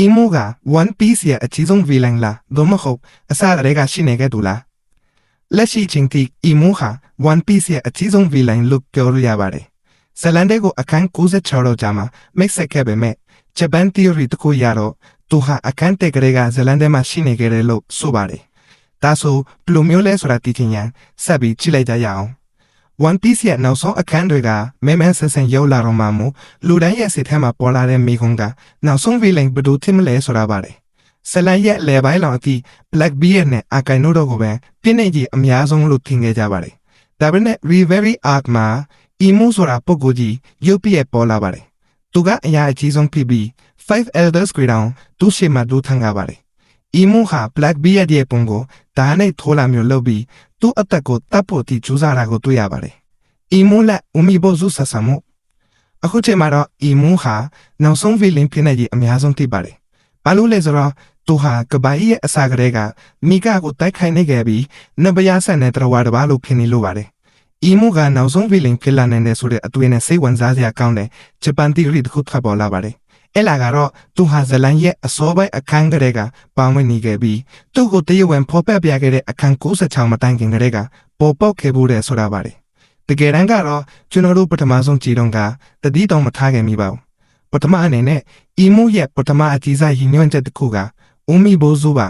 အီမိုက One Piece ရဲ့အကြီးဆုံး villain လားသို့မဟုတ်အစကတည်းကရှိနေခဲ့သူလားလက်ရှိချိန်ထိအီမိုဟာ One Piece ရဲ့အကြီးဆုံး villain လို့ပြောလို့ရပါတယ်ဇလန်တဲကိုအခန်း96တော့ကြာမှာမိတ်ဆက်ခဲ့ပေမဲ့ Japan theory တခုရတော့သူဟာအခန်းတဲ့ကလေးကဇလန်တဲမှာရှိနေခဲ့တယ်လို့ဆိုပါတယ်ဒါဆိုဘယ်လိုမျိုးလဲဆိုတာသိချင်ရင်ဆက်ပြီးကြည့်လိုက်ကြရအောင် One Piece ရဲ့နောက်ဆုံးအခန်းတွေကမဲမဲဆန်ဆန်ရောက်လာတော့မှမို့လူတိုင်းရဲ့စိတ်ထဲမှာပေါ်လာတဲ့မိခုံးကနောက်ဆုံး villain ဘယ်သူဖြစ်မလဲဆိုတာပါတယ်။ဆလန်ရဲ့လေပိုင်းလောင်အထိ Black Beard နဲ့ Akainu တို့ကိုပဲပြင်းနေကြီးအများဆုံးလို့ထင်ခဲ့ကြပါတယ်။ဒါပေမဲ့ Reverie Arc မှာ Emu ဆိုတာပုဂ္ဂိုလ်ကြီးရုပ်ပြည့်ပေါ်လာပါတယ်။သူကအရာအကြီးဆုံးဖြစ်ပြီး Five Elders ကိုတောင်သူ့ရှေ့မှာဒူးထန်ကြပါ တယ်။ Emu ဟာ Black Beard ရဲ့ပုံကိုဒါနဲ့ထိုးလာမျိုးလုပ်ပြီးသူ့အသက်ကိုတပ်ဖို့တိကျူးစားတာကိုတွေ့ရပါတယ်။ Emu လက်ဦးမီဘောဇုဆဆာမှုအခုချိန်မှာတော့ Emu ဟာနောက်ဆုံး villain ဖြစ်နေကြီးအများဆုံးသိပါတယ်။ဘာလို့လဲဆိုတော့သူဟာကပိုင်ရဲ့အစာကလေးကမိကကိုတိုက်ခိုက်နေခဲ့ပြီးနဘယာဆန်တဲ့တရဝါတစ်ပါးလို့ဖြစ်နေလို့ပါတယ်။ Emu ကနောက်ဆုံး villain ဖြစ်လာနိုင်တယ်ဆိုတဲ့အတွေ့နဲ့စိတ်ဝင်စားစရာကောင်းတဲ့ဂျပန် theory တစ်ခုထွက်ပေါ်လာပါတယ်။ အဲ့လာကတော့သူဟာဇလန်ရဲ့အစောပိုင်းအခန်းကလေးကပါဝင်နေခဲ့ပြီးသူ့ကိုတရဝံဖော်ပြပြခဲ့တဲ့အခန်း96မတိုင်ခင်ကလေးကပေါ်ပေါက်ခဲ့ဖို့တဲ့ဆိုတာပါတယ်။တကယ်တမ်းကတော့ကျွန်တော်တို့ပထမဆုံးကြည်တော့ကတတိတောင်မထားခဲ့မိပါဘူး။ပထမအနေနဲ့ emu ရဲ့ပထမအကြီးစားရည်ညွှန်းချက်တစ်ခုက umi bozu ပါ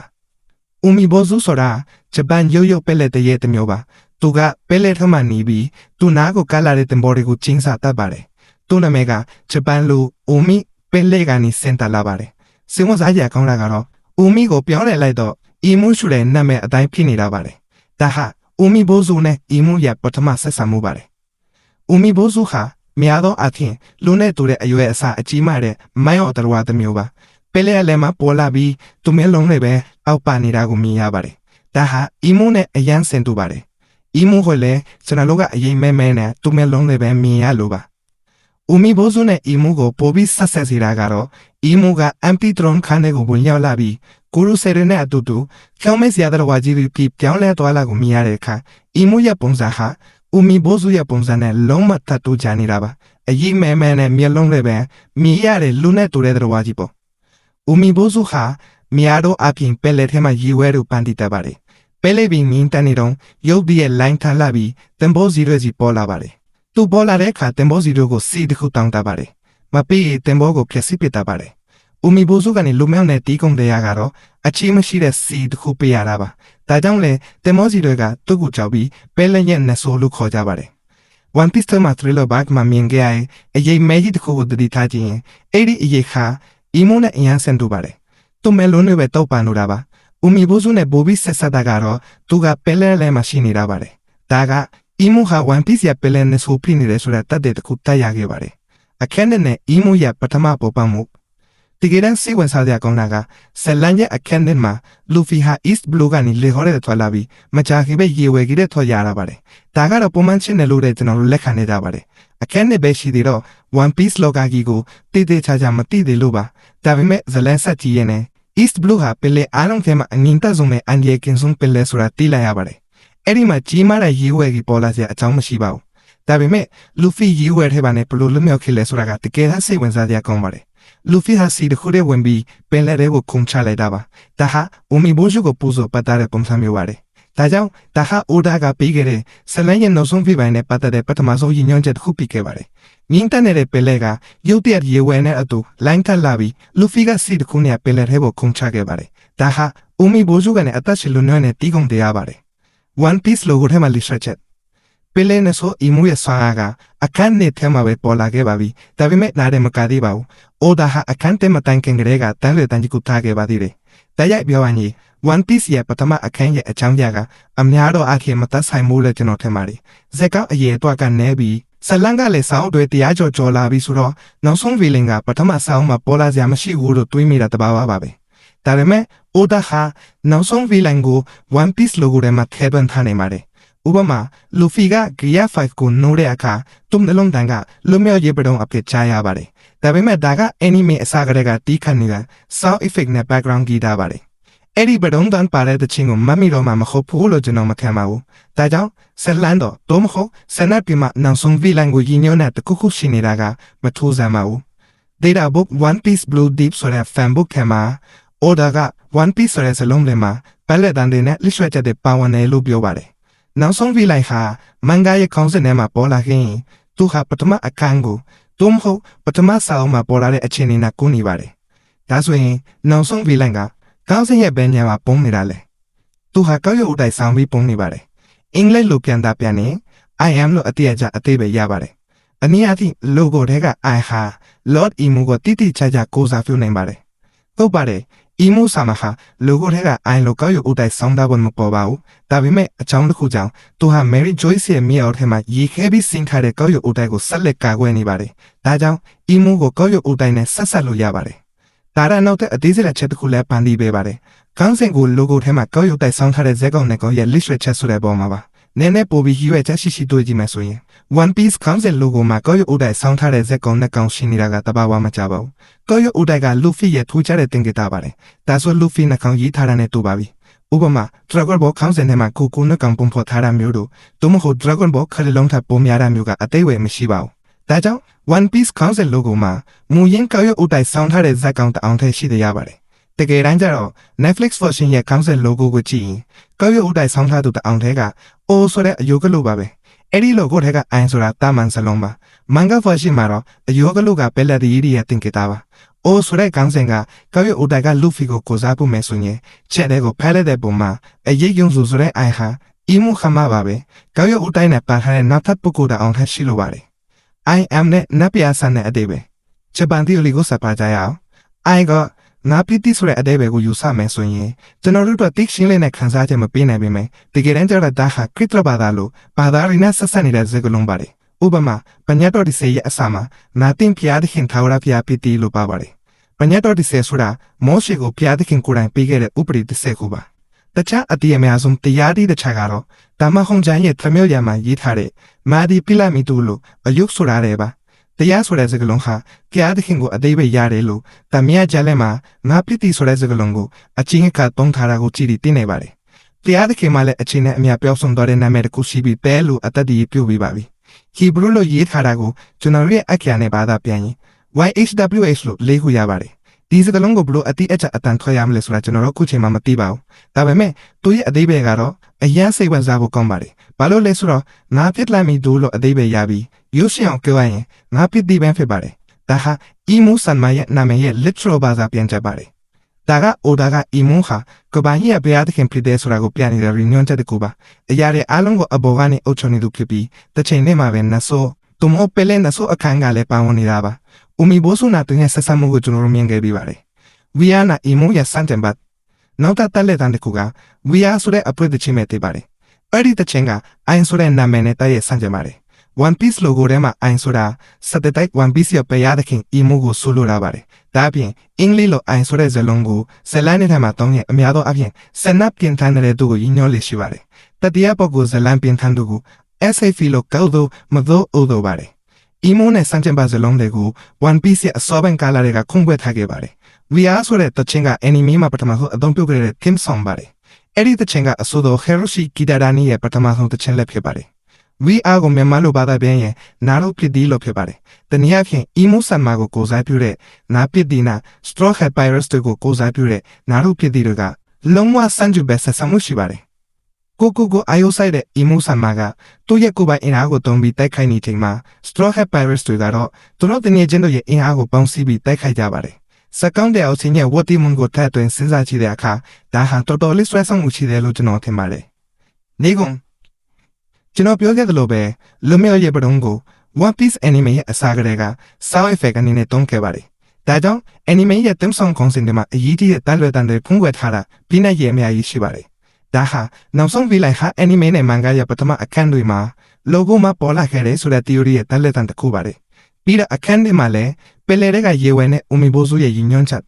umi bozu ဆိုတာဂျပန်ရုပ်ရုပ်ပဲလက်တရဲ့တစ်မျိုးပါသူကပဲလက်ထမှနေပြီးသူနားကိုကလာတဲ့တင်ဘော်တွေကိုချင်းစာတတ်ပါတယ်သူ့နာမည်ကဂျပန်လို umi ပဲလက်ကနေစင်တာလာပါတယ်စင်ဝစားကြကောင်းတာကတော့ umi ကိုပြောင်းလဲလိုက်တော့ emu ရှုတဲ့နာမည်အတိုင်းဖြစ်နေတာပါတယ်ဒါဟာ umi bozu နဲ့ emu ရဲ့ပထမဆက်ဆံမှုပါတယ် umi bozu ဟာများသောအားဖြင့်လူနဲ့တူတဲ့အရွယ်အစားအကြီးမားတဲ့မိုင်းော်တော်ဝါတစ်မျိုးပါပဲလဲလဲမှာပေါ်လာပြီးသူမဲလုံးလေးပဲအောက်ပါနေတာကိုမြင်ရပါတယ်ဒါဟာအီမိုနဲ့အရန်ဆင်တူပါတယ်အီမိုကလည်းကျွန်တော်တို့ကအရင်မဲမဲနဲ့သူမဲလုံးလေးပဲမြင်ရလို့ပါ ဦးမီဘိုးစုနဲ့အီမိုကိုပိုပြီးဆက်ဆက်စီတာကတော့အီမိုကအမ်ပီထရွန်ခန်းတဲ့ကိုဝင်ရောက်လာပြီးကိုရုဆယ်ရနဲ့အတူတူကျောင်းမဲစရာတော်ဝါကြီးပြီးပြောင်းလဲသွားလာကိုမြင်ရတဲ့အခါအီမိုရဲ့ပုံစံဟာဦးမီဘိုးစုရဲ့ပုံစံနဲ့လုံးဝတတ်တူကြနေတာပါအရင်မဲမဲနဲ့မျက်လုံးလေးပဲမြင်ရတဲ့လူနဲ့တူတဲ့တော်ဝါကြီးပေါ့ဦးမီဘိုးစုဟာများတော့အပြင်ပဲလေထဲမှာရီဝဲတို့ပန်းတည်တတ်ပါတယ်ပဲလေပြီးမြင်းတန်းနေတော့ရုပ်တရက်လိုင်းထန်လာပြီးတင်ဘောစီရွဲစီပေါ်လာပါတယ် သူပေါ်လာတဲ့အခါတင်ဘောစီတို့ကိုစီတစ်ခုတောင်းတတ်ပါတယ်မပေးရင်တင်ဘောကိုဖျက်ဆီးပစ်တတ်ပါတယ်ဦးမီဘိုးစုကနေလူမြောက်တဲ့တီးကုံတရားကတော့အချီးမရှိတဲ့စီတစ်ခုပေးရတာပါဒါကြောင့်လေတင်ဘောစီတွေကသူ့ကိုကြောက်ပြီးပဲလက်ရဲ့နဆိုးလို့ခေါ်ကြပါတယ် One Piece မှာ thriller back မှာမြင်ခဲ့ရတဲ့အရေးမဲကြီးတစ်ခုကိုတတိထားခြင်းအဲ့ဒီအရေးခါအီမိုနဲ့အရန်ဆန်တူပါတယ်သူမဲလုံးတွေပဲတောက်ပန်လို့တာပါဦးမီဘိုးစုနဲ့ဘိုဘီဆက်ဆက်တာကတော့သူကပဲလဲလဲမှာရှိနေတာပါတယ်ဒါက အီမိုဟာ One Piece ရဲ့ပဲလဲနဲ့ဆိုဖိနေတယ်ဆိုတဲ့တတ်တဲ့တစ်ခုတက်ရခဲ့ပါတယ်အခက်နဲ့အီမိုရဲ့ပထမပေါ်ပမှုတကယ်တမ်းစိတ်ဝင်စားစရာကောင်းတာကဇလန်ရဲ့အခက်နဲ့မှာလူဖီဟာ East Blue ကနေလေခေါ်တဲ့ထွက်လာပြီးမကြာခင်ပဲရေဝယ်ကြီးတဲ့ထွက်ရတာပါတယ်ဒါကတော့ပုံမှန်ချင်းတယ်လို့တဲ့ကျွန်တော်တို့လက်ခံနေကြပါတယ်အခက်နဲ့ပဲရှိသေးတော့ One Piece လောကကြီးကိုတည်တည်ချာချာမသိသေးလို့ပါဒါပေမဲ့ဇလန်ဆက်ကြီးရဲ့နဲ့ East Blue ဟာပင်လေအားလုံးထဲမှာအငင်တက်ဆုံးနဲ့အန်ဒီယကင်ဆုံးပင်လေဆိုတာသိလိုက်ရပါတယ် အဲ့ဒီမှာကြီးမားတဲ့ရေဝယ်ကြီးပေါ်လာစရာအကြောင်းမရှိပါဘူးဒါပေမဲ့လူဖီရေဝယ်ထဲပါနဲ့ဘလို့လွတ်မြောက်ခဲ့လဲဆိုတာကတကယ်တမ်းစိတ်ဝင်စားစရာကောင်းပါတယ်လူဖီဟာစီတခုတည်းဝင်ပြီးပင်လယ်ထဲကိုခုန်ချလိုက်တာပါဒါဟာအူမီဘိုးရှုကိုပူဇော်ပတ်တဲ့ပုံစံမျိုးပါတယ်ဒါကြောင့်ဒါဟာအိုဒါကပေးခဲ့တဲ့ဆလန်ရဲ့နောက်ဆုံးဖိပိုင်းနဲ့ပတ်သက်တဲ့ပထမဆုံးရည်ညွှန်းချက်တစ်ခုဖြစ်ခဲ့ပါတယ်။မြင်းတက်နေတဲ့ပင်လယ်ကရုတ်တရက်ရေဝဲနဲ့အတူလိုင်းထက်လာပြီးလူဖီကစီတစ်ခုနဲ့ပင်လယ်ထဲကိုခုန်ချခဲ့ပါတယ်။ဒါဟာအူမီဘိုးရှုကနေအသက်ရှင်လွန်နွဲနဲ့တီးကုန်တရားပါတယ်။ One Piece logo ထဲမှာလိဆက်ချက်ပင်လယ်နဲ့ဆိုအီမူရဲ့ဆွမ်းအားကအခန်းနဲ့ထဲမှာပဲပေါ်လာခဲ့ပါပြီ။ဒါပေမဲ့နားတယ်မကသေးပါဘူး။အိုဒါဟာအခန်းထဲမှာတိုင်ခင်ကလေးကတန်းလေတန်းကြီးကိုထားခဲ့ပါသေးတယ်။တရားပြောရရင် One Piece ရဲ့ပထမအခန်းရဲ့အချောင်းရကအများတော့အခင်မသက်ဆိုင်မှုလဲကျွန်တော်ထင်ပါတယ်။ဇက်ကောက်အရေးတော့ကနေပြီးဇလန်ကလည်းစောင်းတွေတရားကြော်ကြော်လာပြီးဆိုတော့နောက်ဆုံးဗီလင်ကပထမစောင်းမှာပေါ်လာစရာမရှိဘူးလို့တွေးမိတာတဘာဝပါပဲ။ ဒါပေမဲ့အိုဒါဟာနောက်ဆုံးဗီလင်ကို One Piece logo ထဲမှာထည့်သွင်းထားနေပါတယ်။ဥပမာလူဖီက Gear 5ကိုနိုးတဲ့အခါသူ့နှလုံးတန်ကလွမြောက်ရေးပတုံးအဖြစ်ချရပါတယ်။ဒါပေမဲ့ဒါက anime အစကတည်းကတီးခတ်နေတာ sound effect နဲ့ background ဂီတာပါတယ်။အဲ့ဒီပတုံးတန်ပါတဲ့တခြင်းကိုမမီတော့မှမဟုတ်ဘူးလို့ကျွန်တော်မခံပါဘူး။ဒါကြောင့်ဆလန်တော့တော့မဟုတ်ဆနတ်ပြမနောက်ဆုံးဗီလန်ကိုရည်ညွှန်းတဲ့တခုခုရှိနေတာကမထူးဆန်းပါဘူး။ data book one piece blue deep ဆိုတဲ့ fan book ထဲမှာ order က one piece ဆိုတဲ့စလုံးတွေမှာဘက်လက်တန်တွေနဲ့လစ်ရွှဲချက်တွေပါဝင်တယ်လို့ပြောပါတယ်နောက်ဆုံး V line ဟာမန်ဂါရဲ့ခေါင်းစဉ်ထဲမှာပေါ်လာခင်သူဟာပထမအခန်းကိုသို့မဟုတ်ပထမစာအုပ်မှာပေါ်လာတဲ့အခြေအနေနဲ့ကူးနေပါတယ်ဒါဆိုရင်နောက်ဆုံး V line ကခေါင်းစဉ်ရဲ့ဘယ်ညမှာပုံနေတာလဲသူဟာကောက်ရုပ်အတိုင်းဆောင်းပြီးပုံနေပါတယ်အင်္ဂလိပ်လိုပြန်တာပြန်ရင် I am လို့အတိအကျအသေးပဲရပါတယ်အနည်းအားဖြင့် logo တွေက I ဟာ Lord Emu ကိုတိတိကျကျကိုးစားပြုနိုင်ပါတယ်ဟုတ်ပါတယ် emo ဆာမဟာ logo ထဲက I လို့ကောက်ရုပ်အတိုင်းဆောင်းတာဘုံမပေါ်ပါဘူးဒါပေမဲ့အကြောင်းတစ်ခုကြောင့်သူဟာ Mary Joyce ရဲ့မြေအောက်ထဲမှာရေခဲပြီးဆင်းထားတဲ့ကောက်ရုပ်အတိုင်းကိုဆက်လက်ကာကွယ်နေပါတယ်ဒါကြောင့် emo ကိုကောက်ရုပ်အတိုင်းနဲ့ဆက်ဆက်လို့ရပါတယ်ဒါရနောက်တဲ့အသေးစိတ်အချက်တစ်ခုလည်းပန်ပြီးပေးပါတယ်ခေါင်းစဉ်ကို logo ထဲမှာကောက်ရုပ်တိုင်းဆောင်းထားတဲ့ဇက်ကောင်နဲ့ကောင်ရဲ့ list ချက်ဆိုတဲ့ပုံမှာပါ နည်းနည်းပိုပြီးရွေးချက်ရှိရှိတွေ့ကြည့်မယ်ဆိုရင် One Piece ခေါင်းစဉ် logo မှာကောက်ရုပ်အတိုင်းဆောင်းထားတဲ့ဇက်ကောင်နဲ့ကောင်ရှင်းနေတာကတဘာဝမကြပါဘူးကောက်ရုပ်အတိုင်းက Luffy ရဲ့ထူးခြားတဲ့တင်ကြတာပါတယ်ဒါဆို Luffy နှကောင်ရေးထားတာနဲ့တူပါပြီဥပမာ Dragon Ball ခေါင်းစဉ်ထဲမှာကိုကိုနှကောင်ပုံဖော်ထားတာမျိုးတို့သို့မဟုတ် Dragon Ball ခရလုံးထပ်ပုံများတာမျိုးကအသေးဝယ်မရှိပါဘူးဒါကြောင့် One Piece ခေါင်းစဉ် logo မှာမူရင်းကောက်ရုပ်အတိုင်းဆောင်းထားတဲ့ဇက်ကောင်တအောင်ထဲရှိသေးရပါတယ် တကယ်တမ်းကျတော့ Netflix version ရဲ့ခေါင်းစဉ် logo ကိုကြည့်ရင်ကောက်ရုပ်အတိုင်းဆောင်းထားသူတအောင်ထဲက O ဆိုတဲ့အယုတ်ကလို့ပါပဲအဲ့ဒီ logo ထဲက I ဆိုတာတာမန်စလုံးပါ manga version မှာတော့အယုတ်ကလို့ကဘယ်လက်ဒီရီရဲ့တင်ကြတာပါ O ဆိုတဲ့ခေါင်းစဉ်ကကောက်ရုပ်အတိုင်က Luffy ကိုကိုစားဖို့မယ်ဆိုရင်ချက်တဲ့ကိုဖဲလိုက်တဲ့ပုံမှာအရေးယုံစုဆိုတဲ့ I ဟာအီမူခမပါပဲကောက်ရုပ်အတိုင်နဲ့ပါထားတဲ့နောက်ထပ်ပုဂ္ဂိုလ်တအောင်ထပ်ရှိလိုပါတယ် I am နဲ့နပ်ပြာဆန်တဲ့အတိပဲဂျပန်တီယိုလီကိုစပါကြရအောင် I က ငါပီတီဆိုတဲ့အသေးပဲကိုယူဆမယ်ဆိုရင်ကျွန်တော်တို့တော့တိတ်ရှင်းလေးနဲ့ခန်းစားချက်မပေးနိုင်ပေမဲ့တကယ်တမ်းကျတော့ဒါဟာခရစ်တဘာသာလို့ဘာသာရင်းနဲ့ဆက်ဆက်နေတဲ့စကားလုံးပါတယ်ဥပမာပညာတော်ဒီစေရဲ့အစမှာနာတင်ဖျားသခင်ထာဝရဖျားပီတီလို့ပါပါတယ်ပညာတော်ဒီစေဆိုတာမောရှိကိုဖျားသခင်ကိုယ်တိုင်ပေးခဲ့တဲ့ဥပဒေတစ်ဆက်ခုပါတခြားအတိအများဆုံးတရားတိတစ်ချက်ကတော့ဓမ္မဟုံကျမ်းရဲ့သမီးရမှာရေးထားတဲ့မာဒီပိလမီတူလို့အယုတ်ဆိုတာတယ်ပါ တရားဆိုတဲ့စကားလုံးဟာဖျားသခင်ကိုအသေးပဲရတယ်လို့တမန်ကျမ်းလက်မှာငါပတိဆိုတဲ့စကားလုံးကိုအချင်းကသုံးထားတာကိုကြည့်ပြီးသိနေပါတယ်။တရားသခင်မှလည်းအချင်းနဲ့အမြပြောဆုံးတော်တဲ့နာမည်တစ်ခုရှိပြီးပဲလို့အတ္တတည်းပြုပြီးပါပြီ။ဟီဘရုလိုရေးထားတာကိုကျွန်တော်ရဲ့အခရာနဲ့ဘာသာပြန်ရင် YHWH လို့လေးခုရပါတယ်။ ဒီစကားလုံးကိုဘလို့အတိအကျအတန်ထွက်ရမလဲဆိုတာကျွန်တော်တို့ခုချိန်မှမသိပါဘူး။ဒါပေမဲ့သူရဲ့အသေးပဲကတော့အရန်စိတ်ဝင်စားဖို့ကောင်းပါတယ်။ဘာလို့လဲဆိုတော့ငါပြစ်လိုက်မိသူလို့အသေးပဲရပြီးရုပ်ရှင်အောင်ပြောရရင်ငါပြစ်တိပန်းဖြစ်ပါတယ်။ဒါဟာအီမူဆန်မရဲ့နာမည်ရဲ့ literal ဘာသာပြန်ချက်ပါတယ်။ဒါကအိုဒါကအီမူဟာကဘာကြီးရဲ့ဘုရားသခင်ဖြစ်တဲ့ဆိုတာကိုပြနေတဲ့ reunion ချက်တကူပါ။အရာတွေအားလုံးကိုအဘော်ကနေအုပ်ချုပ်နေသူဖြစ်ပြီးတစ်ချိန်တည်းမှာပဲနဆိုးသူမပလဲနဆိုးအခန်းကလည်းပါဝင်နေတာပါ။ ဦးမီဘိုးဆုနာတင်ရဲ့ဆက်ဆံမှုကိုကျွန်တော်တို့မြင်ခဲ့ပြီးပါတယ်။ We are နာအီမူရဲ့စံတင်ပတ်နောက်ထပ်တက်လက်တန်းတစ်ခုက We are ဆိုတဲ့အပွင့်တစ်ချင်းပဲတည်ပါတယ်။အဲ့ဒီတစ်ချင်းက I ဆိုတဲ့နာမည်နဲ့တည့်ရဲ့ဆန့်ကျင်ပါတယ်။ One Piece logo ထဲမှာ I ဆိုတာစတဲ့တိုက် One Piece ရဲ့ပရသခင် emo ကိုဆိုလိုတာပါတယ်။ဒါအပြင်အင်္ဂလိပ်လို I ဆိုတဲ့ဇာတ်လုံးကိုဇလန်နဲ့ထဲမှာတောင်းရင်အများသောအပြင်ဆနပ်ပြင်ထမ်းတဲ့သူကိုရည်ညွှန်းလေရှိပါတယ်။တတိယပုဂ္ဂိုလ်ဇလန်ပြင်ထမ်းသူကို SAF လို့ကောက်သို့မသို့အိုသို့ပါတယ်။ emo နဲ့ဆန့်ကျင်ပါဇာတ်လုံးတွေကို One Piece ရဲ့အစောပိုင်းကာလတွေကခုန်ခွဲထားခဲ့ပါတယ်။ VR ဆိုတဲ့တခြင်းက anime မှာပထမဆုံးအသုံးပြုခဲ့တဲ့ theme song ပါတယ်။အဲ့ဒီတခြင်းကအဆိုတော် Hiroshi Kidadani ရဲ့ပထမဆုံးတခြင်းလည်းဖြစ်ပါတယ်။ VR ကိုမြန်မာလိုဘာသာပြန်ရင်နာရုပစ်ဒီလို့ဖြစ်ပါတယ်။တနည်းအားဖြင့် emo ဆန်မာကိုကိုစားပြုတဲ့နာပစ်ဒီနာ straw hat virus တို့ကိုကိုစားပြုတဲ့နာရုပစ်ဒီတွေကလုံးဝစံကျူပဲဆက်ဆံမှုရှိပါတယ်။ ကိုကိုကိုအာယိုဆိုင်တဲ့ emo ဆန်မာကသူ့ရဲ့ကိုယ်ပိုင်အင်အားကိုသုံးပြီးတိုက်ခိုက်နေချိန်မှာ straw hat virus တွေကတော့သူတို့တနည်းချင်းတို့ရဲ့အင်အားကိုပေါင်းစည်းပြီးတိုက်ခိုက်ကြပါတယ်။စကောင်းတဲ့အချင်းရဲ့ဝတ်တီမွန်ကိုထပ်သွင်းစဉ်းစားကြည့်တဲ့အခါဒါဟာတော်တော်လေးဆွဲဆောင်မှုရှိတယ်လို့ကျွန်တော်ထင်ပါတယ်။နေကုန်ကျွန်တော်ပြောခဲ့သလိုပဲလူမျိုးရဲ့ပဒုံကို One Piece anime ရဲ့အစားကလေးက sound effect အနေနဲ့တုံးခဲ့ပါတယ်။ဒါကြောင့် anime ရဲ့ theme song ခေါင်းစဉ်တွေမှာအရေးကြီးတဲ့တန်လွယ်တန်တွေဖုံးကွယ်ထားတာပြီးနိုင်ရဲ့အများကြီးရှိပါတယ်။ ဒါဟာနောက်ဆုံး V line ဟာ anime နဲ့ manga ရဲ့ပထမအခန်းတွေမှာ logo မှာပေါ်လာခဲ့တဲ့ဆိုတဲ့ theory ရဲ့တန်လွယ်တန်တစ်ခုပါတယ်။ပြီးတော့အခန်းတွေမှာလည်းပယ်လေတဲ့ကရေဝဲနဲ့အူမီဘိုးစုရဲ့ရည်ညွှန်းချက်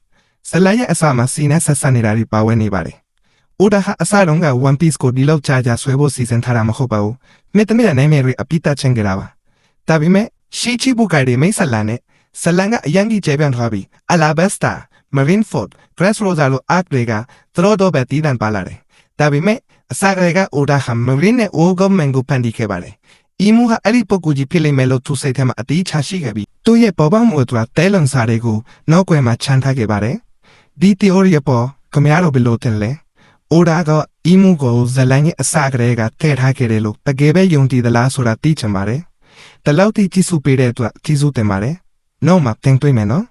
ဇလန်ရဲ့အစမှာစီနဲ့ဆက်ဆက်နေတာတွေပါဝင်နေပါတယ်။အိုဒါဟာအစတုန်းက One Piece ကိုဒီလောက်ကြာကြာဆွဲဖို့စီစဉ်ထားတာမဟုတ်ပါဘူး။မြေတမီးရဲ့နိုင်မယ်တွေအပိတချင်းကြတာပါ။ဒါပေမဲ့ရှီချီဘူကိုင်တွေမိတ်ဆက်လန်နဲ့ဇလန်ကအရန်ကြီးကျဲပြန့်ထားပြီးအလာဘက်စတာ Marineford Grass Rosa လို art တွေကသတော်တော့ပဲတည်တံ့ပါလာတယ်။ ဒါပေမဲ့အစကတည်းကအိုဒါဟာ Marine နဲ့ Old Government ကိုဖန်တီးခဲ့ပါတယ်အီမူဟာအဲ့ဒီပုဂ္ဂိုလ်ကြီးဖြစ်လိမ့်မယ်လို့သူစိတ်ထဲမှာအတိအချရှိခဲ့ပြီးသူ့ရဲ့ပေါ်ပေါက်မှုအတွက်တဲလုံစာတွေကိုနောက်ွယ်မှာခြံထားခဲ့ပါတယ်ဒီ theory အပေါ်ခင်ဗျားတို့ဘယ်လိုထင်လဲအိုဒါကအီမူကိုဇလန်ရဲ့အစကတည်းကထည့်ထားခဲ့တယ်လို့တကယ်ပဲယုံကြည်သလားဆိုတာသိချင်ပါတယ်တလောက်တိကြည့်စုပေးတဲ့အတွက်ကျေးဇူးတင်ပါတယ်နောက်မှတင်တွေ့မယ်နော်